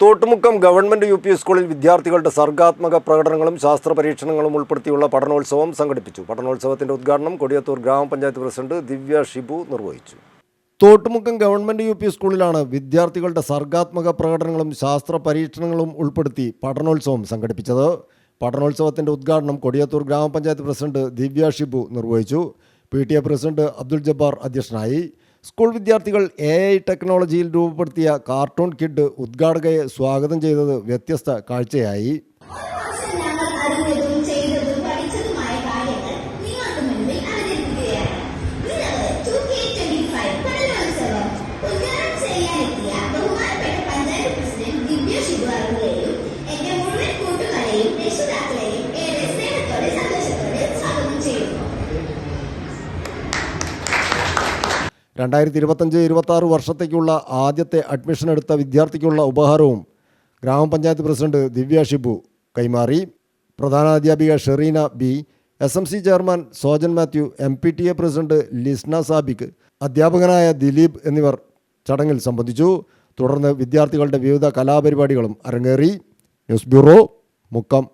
Thottumukkam government U P സ്കൂളിൽ വിദ്യാർത്ഥികളുടെ സർഗാത്മക പ്രകടനങ്ങളും ശാസ്ത്ര പരീക്ഷണങ്ങളും ഉൾപ്പെടുത്തിയുള്ള പഠനോത്സവം സംഘടിപ്പിച്ചു. പഠനോത്സവത്തിന്റെ ഉദ്ഘാടനം കൊടിയത്തൂർ ഗ്രാമപഞ്ചായത്ത് പ്രസിഡന്റ് ദിവ്യ ഷിബു നിർവഹിച്ചു. തോട്ടുമുക്കം ഗവൺമെന്റ് യു പി സ്കൂളിലാണ് വിദ്യാർത്ഥികളുടെ സർഗാത്മക പ്രകടനങ്ങളും ശാസ്ത്ര പരീക്ഷണങ്ങളും ഉൾപ്പെടുത്തി പഠനോത്സവം സംഘടിപ്പിച്ചത്. പഠനോത്സവത്തിന്റെ ഉദ്ഘാടനം കൊടിയത്തൂർ ഗ്രാമപഞ്ചായത്ത് പ്രസിഡന്റ് ദിവ്യ ഷിബു നിർവഹിച്ചു. P T A president Abdul Jabbar അധ്യക്ഷനായി. സ്കൂൾ വിദ്യാർത്ഥികൾ എ ഐ ടെക്നോളജിയിൽ രൂപപ്പെടുത്തിയ കാർട്ടൂൺ കിഡ് ഉദ്ഘാടകയെ സ്വാഗതം ചെയ്തത് വ്യത്യസ്ത കാഴ്ചയായി. രണ്ടായിരത്തി ഇരുപത്തഞ്ച് ഇരുപത്തി ആറ് വർഷത്തേക്കുള്ള ആദ്യത്തെ അഡ്മിഷൻ എടുത്ത വിദ്യാർത്ഥിക്കുള്ള ഉപഹാരവും ഗ്രാമപഞ്ചായത്ത് പ്രസിഡന്റ് ദിവ്യ ഷിബു കൈമാറി. പ്രധാനാധ്യാപിക Sherina B S M C chairman Sojan Mathew M P T A president Lisna Sabik അധ്യാപകനായ ദിലീപ് എന്നിവർ ചടങ്ങിൽ സംബന്ധിച്ചു. തുടർന്ന് വിദ്യാർത്ഥികളുടെ വിവിധ കലാപരിപാടികളും അരങ്ങേറി. News bureau Mukkam.